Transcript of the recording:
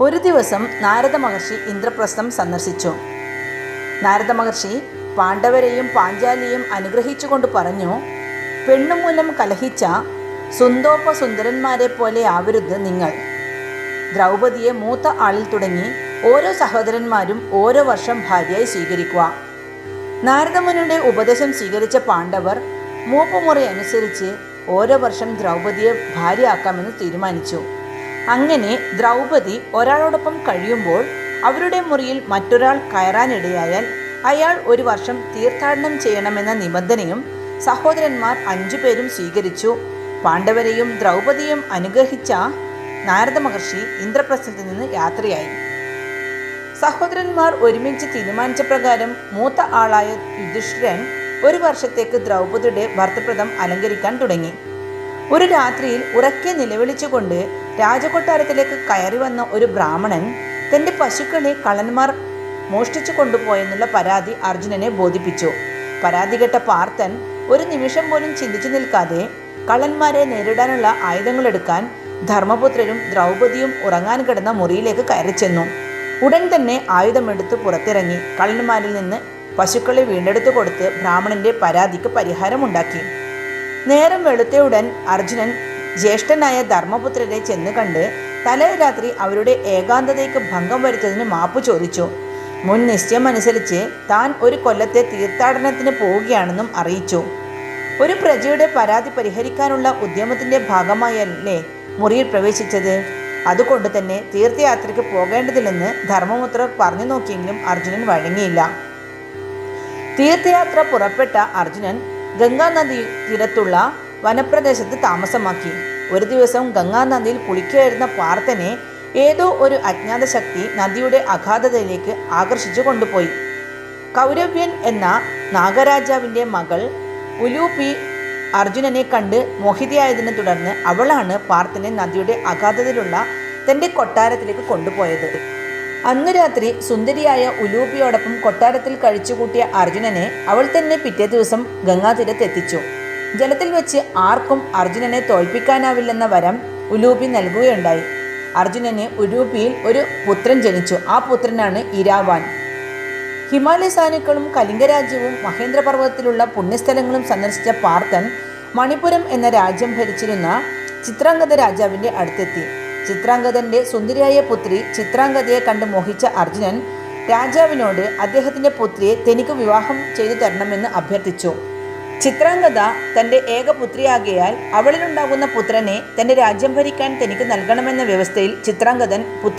ഒരു ദിവസം നാരദ മഹർഷി ഇന്ദ്രപ്രസ്ഥം സന്ദർശിച്ചു. നാരദ മഹർഷി പാണ്ഡവരെയും പാഞ്ചാലിയും അനുഗ്രഹിച്ചുകൊണ്ട് പറഞ്ഞു പെണ്ണുമൂലം കലഹിച്ച സുന്ദോപസുന്ദരന്മാരെ പോലെ ആവരുത് നിങ്ങൾ. ദ്രൗപതിയെ മൂത്ത ആളിൽ തുടങ്ങി ഓരോ സഹോദരന്മാരും ഓരോ വർഷം ഭാര്യയായി സ്വീകരിക്കുക. നാരദമുനിയുടെ ഉപദേശം സ്വീകരിച്ച പാണ്ഡവർ മൂപ്പുമുറി അനുസരിച്ച് ഓരോ വർഷം ദ്രൗപതിയെ ഭാര്യയാക്കാമെന്ന് തീരുമാനിച്ചു. അങ്ങനെ ദ്രൗപദി ഒരാളോടൊപ്പം കഴിയുമ്പോൾ അവരുടെ മുറിയിൽ മറ്റൊരാൾ കയറാനിടയായാൽ അയാൾ ഒരു വർഷം തീർത്ഥാടനം ചെയ്യണമെന്ന നിബന്ധനയും സഹോദരന്മാർ അഞ്ചു പേരും സ്വീകരിച്ചു. പാണ്ഡവരെയും ദ്രൗപദിയും അനുഗ്രഹിച്ച നാരദ മഹർഷി ഇന്ദ്രപ്രസ്ഥത്തിൽ നിന്ന് യാത്രയായി. സഹോദരന്മാർ ഒരുമിച്ച് തീരുമാനിച്ച പ്രകാരം മൂത്ത ആളായ യുധിഷ്ഠിരൻ ഒരു വർഷത്തേക്ക് ദ്രൗപദിയുടെ ഭർത്തപ്രദം അലങ്കരിക്കാൻ തുടങ്ങി. ഒരു രാത്രിയിൽ ഉറക്കെ നിലവിളിച്ചുകൊണ്ട് രാജകൊട്ടാരത്തിലേക്ക് കയറി വന്ന ഒരു ബ്രാഹ്മണൻ തന്റെ പശുക്കളെ കള്ളന്മാർ മോഷ്ടിച്ചു കൊണ്ടുപോയെന്നുള്ള പരാതി അർജുനനെ ബോധിപ്പിച്ചു. പരാതി കേട്ട പാർത്ഥൻ ഒരു നിമിഷം പോലും ചിന്തിച്ചു നിൽക്കാതെ കള്ളന്മാരെ നേരിടാനുള്ള ആയുധങ്ങളെടുക്കാൻ ധർമ്മപുത്രരും ദ്രൗപദിയും ഉറങ്ങാൻ കിടന്ന മുറിയിലേക്ക് കയറി ചെന്നു. ഉടൻ തന്നെ ആയുധമെടുത്ത് പുറത്തിറങ്ങി. കള്ളന്മാരിൽ നിന്ന് പശുക്കളെ വീണ്ടെടുത്തു കൊടുത്ത് ബ്രാഹ്മണന്റെ പരാതിക്ക് പരിഹാരമുണ്ടാക്കി. നേരം വെളുത്തയുടൻ അർജുനൻ ജ്യേഷ്ഠനായ ധർമ്മപുത്രരെ ചെന്ന് കണ്ട് തലേ രാത്രി അവരുടെ ഏകാന്തതയ്ക്ക് ഭംഗം വരുത്തതിന് മാപ്പ് ചോദിച്ചു. മുൻ നിശ്ചയം അനുസരിച്ച് താൻ ഒരു കൊല്ലത്തെ തീർത്ഥാടനത്തിന് പോവുകയാണെന്നും അറിയിച്ചു. ഒരു പ്രജയുടെ പരാതി പരിഹരിക്കാനുള്ള ഉദ്യമത്തിന്റെ ഭാഗമായല്ലേ മുറിയിൽ പ്രവേശിച്ചത്? അതുകൊണ്ട് തന്നെ തീർത്ഥയാത്രയ്ക്ക് പോകേണ്ടതില്ലെന്ന് ധർമ്മപുത്രർ പറഞ്ഞു നോക്കിയെങ്കിലും അർജുനൻ വഴങ്ങിയില്ല. തീർത്ഥയാത്ര പുറപ്പെട്ട അർജുനൻ ഗംഗാനദി തീരത്തുള്ള വനപ്രദേശത്ത് താമസമാക്കി. ഒരു ദിവസം ഗംഗാനദിയിൽ കുളിക്കുകയായിരുന്ന പാർത്ഥനെ ഏതോ ഒരു അജ്ഞാത ശക്തി നദിയുടെ അഗാധതയിലേക്ക് ആകർഷിച്ചു കൊണ്ടുപോയി. കൗരവ്യൻ എന്ന നാഗരാജാവിന്റെ മകൾ ഉലൂപി അർജുനനെ കണ്ട് മോഹിതയായതിനെ തുടർന്ന് അവളാണ് പാർത്ഥനെ നദിയുടെ അഗാധതയിലുള്ള തന്റെ കൊട്ടാരത്തിലേക്ക് കൊണ്ടുപോയത്. അന്നു രാത്രി സുന്ദരിയായ ഉലൂപിയോടൊപ്പം കൊട്ടാരത്തിൽ കഴിച്ചുകൂട്ടിയ അർജുനനെ അവൾ തന്നെ പിറ്റേ ദിവസം ഗംഗാതീരത്തെത്തിച്ചു ജലത്തിൽ വെച്ച് ആർക്കും അർജുനനെ തോൽപ്പിക്കാനാവില്ലെന്ന വരം ഉലൂപി നൽകുകയുണ്ടായി. അർജുനന് ഉലൂപിയിൽ ഒരു പുത്രൻ ജനിച്ചു. ആ പുത്രനാണ് ഇരാവാൻ. ഹിമാലയ സാനുക്കളും കലിംഗരാജ്യവും മഹേന്ദ്രപർവതത്തിലുള്ള പുണ്യസ്ഥലങ്ങളും സന്ദർശിച്ച പാർത്ഥൻ മണിപ്പുരം എന്ന രാജ്യം ഭരിച്ചിരുന്ന ചിത്രാംഗത രാജാവിന്റെ അടുത്തെത്തി. ചിത്രാംഗതന്റെ സുന്ദരിയായ പുത്രി ചിത്രാംഗതയെ കണ്ട് മോഹിച്ച അർജുനൻ രാജാവിനോട് അദ്ദേഹത്തിന്റെ പുത്രിയെ തനിക്ക് വിവാഹം ചെയ്തു തരണമെന്ന് അഭ്യർത്ഥിച്ചു. ചിത്രാംഗത തന്റെ ഏക പുത്രിയാകയാൽ അവളിലുണ്ടാകുന്ന പുത്രനെ തന്റെ രാജ്യം ഭരിക്കാൻ തനിക്ക് നൽകണമെന്ന വ്യവസ്ഥയിൽ ചിത്രാംഗതൻ പുത്ര